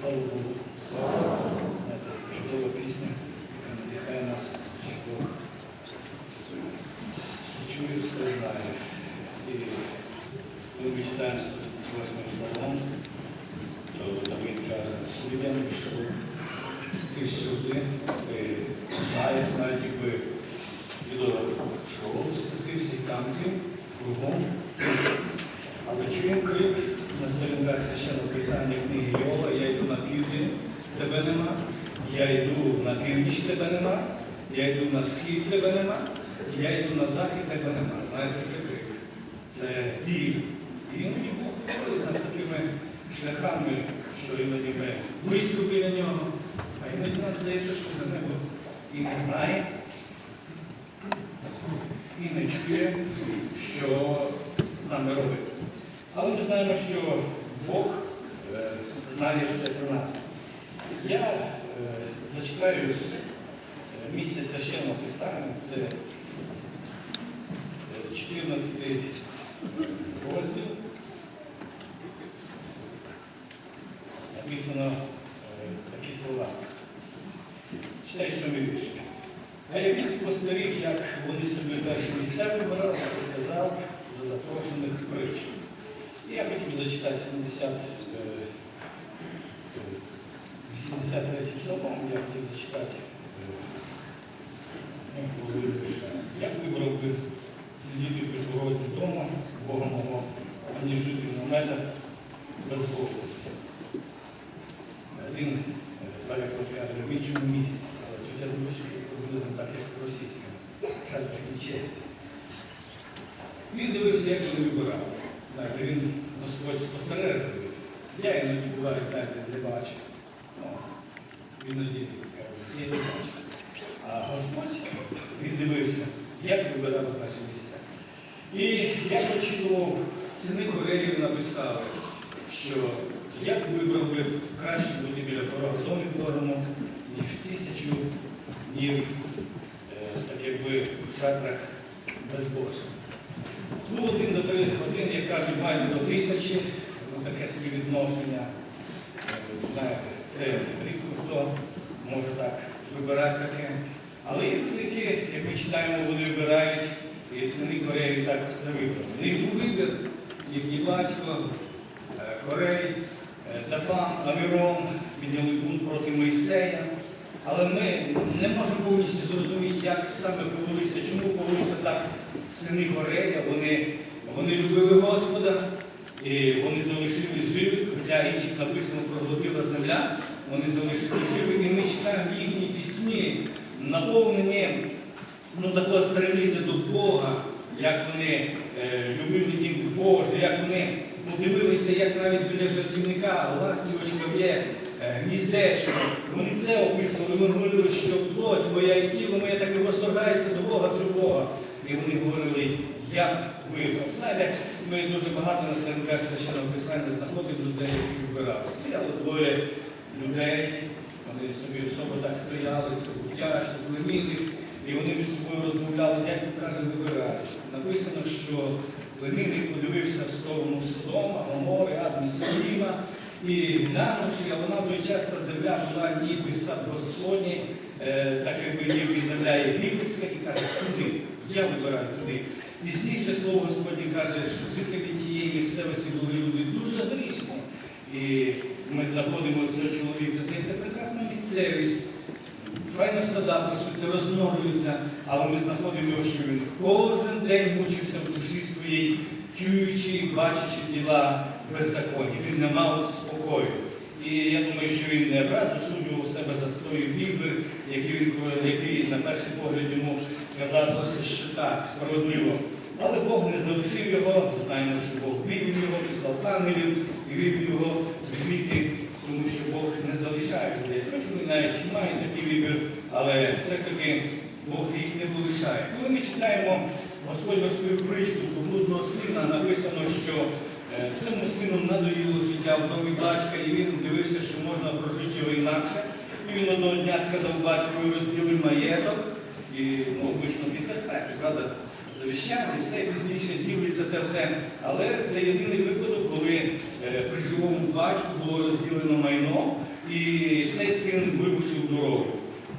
Слава Богу. Знаєте, чудова пісня, яка надихає нас, що Бог все чує, все знає. І коли ми читаємо 138 псалом, то Давид каже, не пішов, ти всюди, ти знаєш, навіть якби до шоу спустився, і там ти, кругом. Але чуємо крик на сторінках священного писання книги Йова, я йду на південь, тебе нема, я йду на північ, тебе нема, я йду на схід, тебе нема, я йду на захід, тебе нема. Знаєте, це крик. Це біль. І іноді Бог говорить нас такими шляхами, що іноді ми близько біля нього, а іноді нам здається, що за небо і не знає, і не чує, що з нами робиться. Але ми знаємо, що Бог е, знає все про нас. Я е, зачитаю е, місце священного писання, це е, 14 розділ. Написано такі слова. Читай сьомий вірш. А я він спостеріг, як вони собі перші місця вибирали, і сказав до запрошених причин. І я хотів би зачитати 70, е, е, 83 псалом, я хотів зачитати е, ну. Я вибрав би сидіти при порозі дому, Бога мого, аніж жити в наметах без Божності. Один переклад каже, в іншому місці. Тут я думаю, що приблизно так, як в російському. Шалька нечесті. Він дивився, як вони вибирали. Знаєте, він спостережливий. Я іноді буваю, знаєте, не бачу. Ну, іноді я не бачу. А Господь, він дивився, як вибирали перші місця. І я прочитував, сини Кореїв написали, що я б вибрав би краще бути біля порога в домі Божому, ніж тисячу днів, е, так якби в шатрах безбожих. Ну, один до три, один, як кажуть, майже до тисячі, ну, таке собі відношення. Знаєте, це рідко хто може так вибирати таке. Але є великі, як ми читаємо, вони вибирають, і сини Кореї також це вибрали. У них був вибір, їхній батько, е, Корей, е, Дафан, Авірон підняли бунт проти Мойсея. Але ми не можемо повністю зрозуміти, як саме повелися, чому повелися так сини Корея. Вони, вони любили Господа, і вони залишили живі, хоча інших написано проглотила земля, вони залишили живі. І ми читаємо їхні пісні, наповнені ну, такого стремління до Бога, як вони е, любили дім Божий, як вони ну, дивилися, як навіть біля жертівника ластівочка є е, гніздечко. Вони це описували, вони говорили, що плоть моя і тіло моє так і восторгається до Бога живого. І вони говорили, я вибрав. Знаєте, ми дуже багато на сторінках священного писання знаходимо людей, які вибирали. Стояло двоє людей, вони собі особо так стояли, це був дядько, і вони між собою розмовляли, дядько каже, вибирай. Написано, що племінник подивився в сторону Содома, Гомори, Адни, Саліма, і намочі, а вона в той час та земля була ніби сад Господній, е, так якби ніби земля єгипетська, і каже, туди, я вибираю туди. Пізніше слово Господнє каже, що жителі тієї місцевості були люди дуже грішні. І ми знаходимо цього чоловіка, здається, прекрасна місцевість. Файно стада пасуться, розмножуються, але ми знаходимо, що він кожен день мучився в душі своїй, чуючи і бачачи діла беззаконня. Він не мав спокою. І я думаю, що він не раз осуджував себе за вибір, які він, який на перший погляд йому казалося, що так, справедливо. Але Бог не залишив його, знаємо, що Бог вивів його, післав ангелів і вивів його звідти, тому що Бог не залишає людей. Хоч вони навіть мають такий вибір, але все ж таки Бог їх не полишає. Коли ми читаємо, Господь розповів притчу про блудного сина, написано, що е, цьому сину надоїло життя в домі батька, і він дивився, що можна прожити його інакше. І він одного дня сказав батькові, розділи маєток, і ну, обично після смерті, правда? завіщання, все пізніше ділиться те все. Але це єдиний випадок, коли е, при живому батьку було розділено майно, і цей син вирушив дорогу.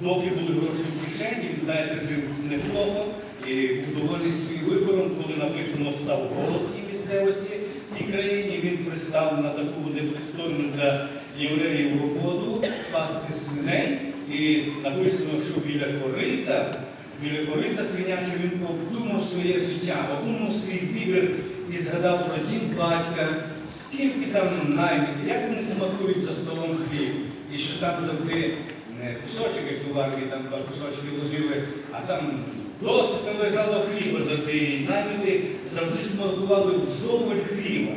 Доки були гроші в кишені, він, знаєте, жив неплохо і був доволі свій вибором, коли написано став голод тій місцевості, тій країні, він пристав на таку непристойну для євреїв роботу пасти свиней. І написано, що біля корита, біля корита свинячого він обдумав своє життя, обдумав свій вибір і згадав про дім батька, скільки там найміти, як вони смакують за столом хліб, і що там завжди не кусочок, як у армії, там два кусочки ложили, а там досить лежало хліба завжди. І найміти завжди смакували вдоволь хліба.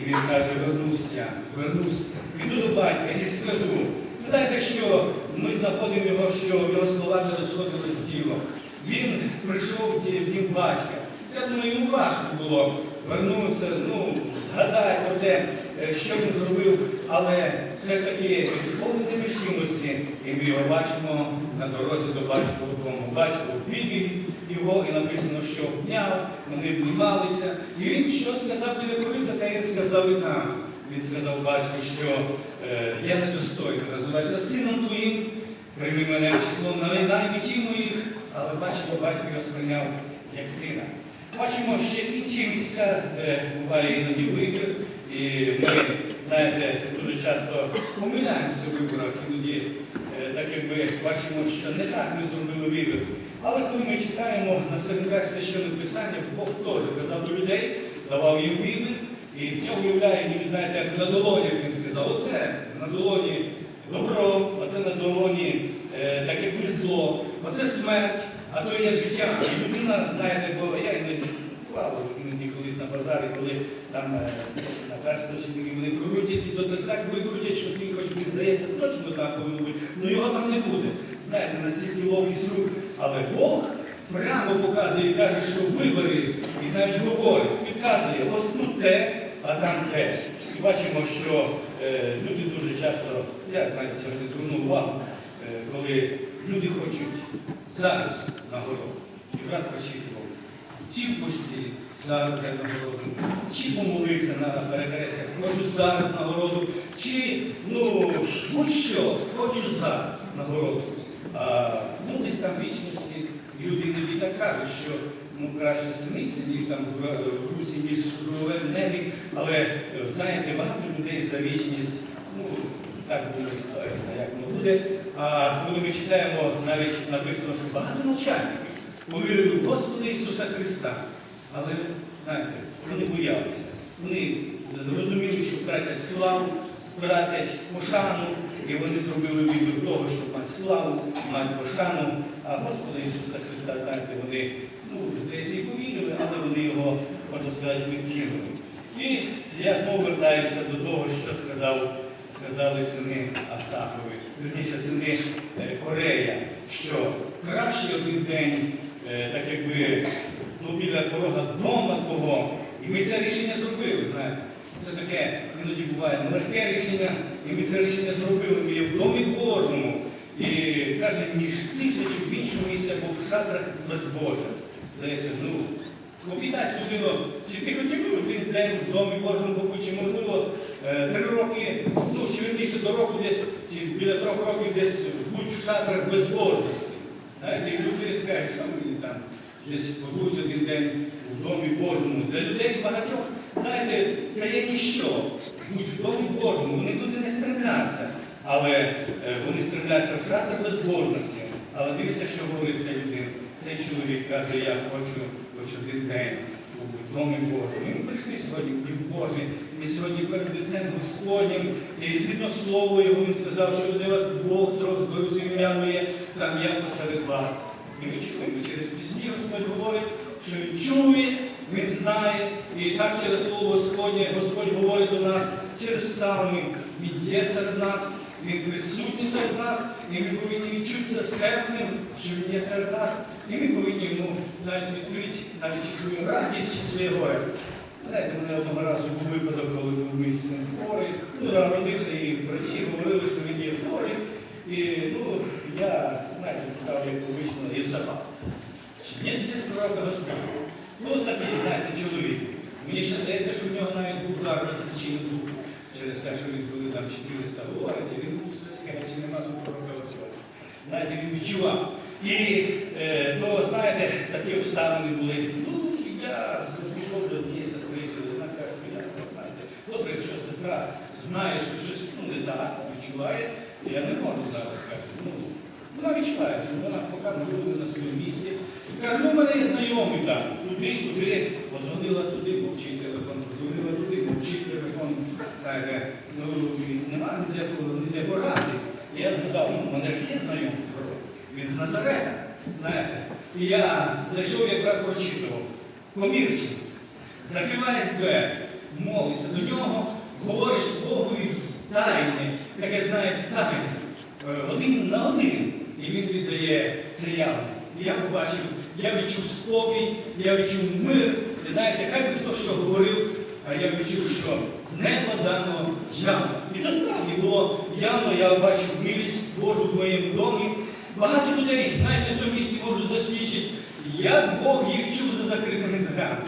І він каже, вернусь я, вернусь, піду до батька і скажу. Знаєте, що ми знаходимо його, що його слова не розходили з ділом. Він прийшов в дім батька. Я думаю, йому важко було вернутися, ну, згадати про те, е, що він зробив, але все ж таки сповнений рішимості, і ми його бачимо на дорозі до батькового дому. Батько вибіг його і написано, що обняв, вони обнімалися. І він що сказав біля корита, та він сказав і там. Він сказав батьку, що я недостойний, називається сином твоїм, прийми мене в число на наймітів моїх, але бачимо, батько його сприйняв як сина. Бачимо ще інші місця, де буває іноді вибір, і ми, знаєте, дуже часто помиляємося в виборах, іноді е, так якби бачимо, що не так ми зробили вибір. Але коли ми читаємо на сторінках священного писання, Бог теж казав до людей, давав їм вибір, і я уявляю, ніби знаєте, як на долонях він сказав, оце на долоні добро, оце на долоні е, так якби зло, оце смерть, а то є життя. І людина, знаєте, бо я іноді бувало іноді колись на базарі, коли там е, на першому вони крутять, і то так викрутять, що ти хоч мені здається, точно так повинно бути. Ну його там не буде. Знаєте, настільки ловкість рук. Але Бог прямо показує і каже, що вибори, і навіть говорить, підказує, ось тут те, а там те. І бачимо, що е, люди дуже часто, я навіть сьогодні звернув увагу, е, коли люди хочуть зараз нагороду. І брат прочитував, чи в пості зараз дай нагороду, чи помолився на перехрестях, хочу зараз нагороду, чи ну будь-що, хочу зараз нагороду. А, ну, десь там вічності люди іноді так кажуть, що ну, краще синиця, ніж там в руці, ніж в небі. Але е, знаєте, багато людей за вічність, ну так знає, як воно буде. А коли ми читаємо, навіть написано, що багато начальників повірили в Господа Ісуса Христа. Але знаєте, вони боялися. Вони розуміли, що втратять славу, втратять пошану, і вони зробили вибір того, щоб мати славу, мати пошану. А Господа Ісуса Христа, знаєте, вони, ну, здається, і повірили, але вони його, можна сказати, відкинули. І я знову вертаюся до того, що сказав, сказали сини Асафові, вірніше сини е, Корея, що краще один день, е, так якби ну, біля порога дома твого. І ми це рішення зробили, знаєте. Це таке іноді буває нелегке рішення, і ми це рішення зробили. Ми є в домі Божому. І каже, ніж тисячу в іншому місці або в шатрах безбожих. Здається, ну, попитати людину, чи ти хотів би один день в домі Божому побути, чи можливо е, три роки, ну чи верніше до року десь, чи біля трьох років десь будь у шатрах безбожності. Знаєте, і люди скажуть, що мені там десь побудь один день в домі Божому. Для людей багатьох, знаєте, це є ніщо. Будь в домі Божому, вони туди не стремляться. Але е, вони стремляться в шатер безбожності. Але дивіться, що говорить ця людина. Цей чоловік каже, я хочу хоч один день у домі Божому. Ми прийшли сьогодні в Дім Божий. Ми сьогодні перед лицем Господнім. І згідно слово його він сказав, що де вас Бог трьох зберуться в ім'я моє, там я посеред вас. І ми чуємо через пісні Господь говорить, що він чує, він знає. І так через слово Господнє Господь говорить до нас через псалми. Він є серед нас, він присутній серед нас, і ми повинні відчути це серцем, що він є серед нас. І ми повинні йому навіть відкрити навіть свою радість, чи своє горе. Знаєте, мене одного разу був випадок, коли був мій син хворий. Ну, народився і врачі говорили, що він є хворий. І ну, я, знаєте, шукав як обично Єсафа. Чи є здесь пророка Господа? Ну, такий, знаєте, чоловік. Мені ще здається, що в нього навіть був дар розвлечення духу. Через те, що він коли там 400 говорить, і він щось чи нема тут Василя. Знаєте, він відчував. І е, то, знаєте, такі обставини були. Ну, я пішов до однієї сестри, вона каже, що я знаєте, добре, якщо сестра знає, що щось ну, не так, відчуває, я не можу зараз сказати. Ну, вона відчуває, що вона поки можливо на своєму місці. Каже, ну мене є знайомі там, туди, туди, подзвонила туди, мовчить телефон, подзвонила туди, мовчить. Ну нема ніде, ніде поради. Я згадав, ну мене ж є знайомий. Він з Назарета, знаєте. І я зайшов, якраз прочитував. Комірчик, закриваєш двері, молишся до нього, говориш Богу тайне, таке знаєте, тайне. Е, один на один. І він віддає це явно. І я побачив, я відчув спокій, я відчув мир. І знаєте, хай би хто що говорив, а я відчув, що з неба дано явно. І то справді було явно, я бачив милість Божу в моєму домі. Багато людей навіть на цьому місці можуть засвідчити, як Бог їх чув за закритими дверями.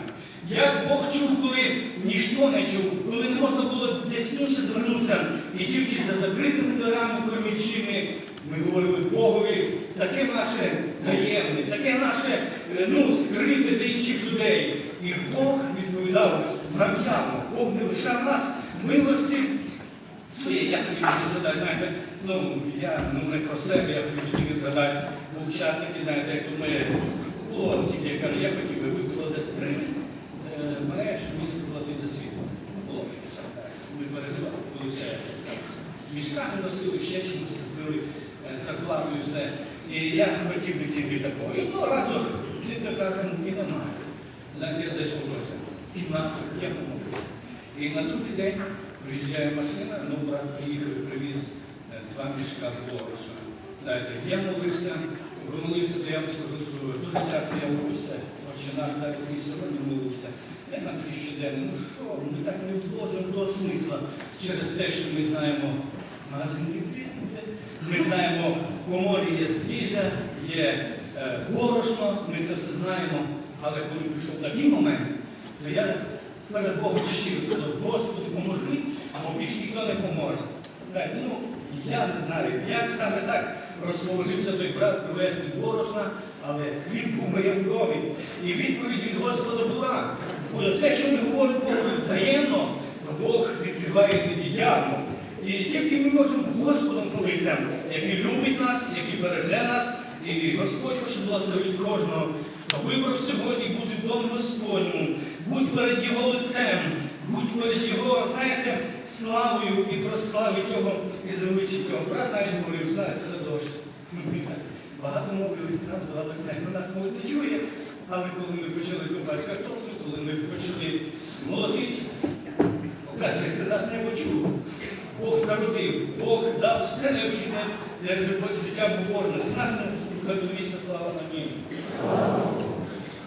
Як Бог чув, коли ніхто не чув, коли не можна було десь інше звернутися, і тільки за закритими дверами кормівчими ми говорили Богові, таке наше таємне, таке наше е, ну, скрите для інших людей. І Бог відповідав нам явно. Бог не лишав нас милості своє. Я хотів ще згадати, знаєте, ну я ну, не про себе, я хотів тільки згадати, бо учасники, знаєте, як тут ми було тільки я кажу, я хотів би, було десь три. Е, щоб мені заплатити за світло. Було час, знаєте. Ми переживали, коли все. Мішками носили, ще чимось носили, е, зарплату і все. І я хотів би тільки такого. І одного разу жінка каже, ну немає. Знаєте, я зайшов теж в кімнату, я помолився. І на другий день приїжджає машина, ну брат приїхав і привіз е, два мішка борошна. Знаєте, я молився, помолився, то я вам скажу, що дуже часто я молився, отче наш, навіть і сьогодні молився. Я на щоденно, ну що, ми так не вложимо того смисла через те, що ми знаємо магазин відкритий. буде. Ми знаємо, в коморі є збіжжя, є е, борошно, ми це все знаємо. Але коли прийшов такий момент, то я перед Богом щиро Господи, поможи, бо більш ніхто не поможе. Знаєте, ну, я не знаю, як саме так розположився той брат привезти борошна, але хліб був моєму домі. І відповідь від Господа була. Бо те, що ми говоримо таємно, то Бог відкриває іноді явно. І тільки ми можемо Господом молитися, який любить нас, який береже нас, і Господь хоче благословити кожного, хто вибрав сьогодні бути в домі Господньому, будь перед Його лицем, будь перед Його, знаєте, славою і прославить Його і звеличить Його. Брат навіть говорив, знаєте, за. Багато молилися, нам здавалося, що нас молодь не чує. Але коли ми почали копати картоплю, коли ми почали молотити, оказується, нас не почув. Бог зародив, Бог дав все необхідне для життя побожності. Нашому вічна слава на ній.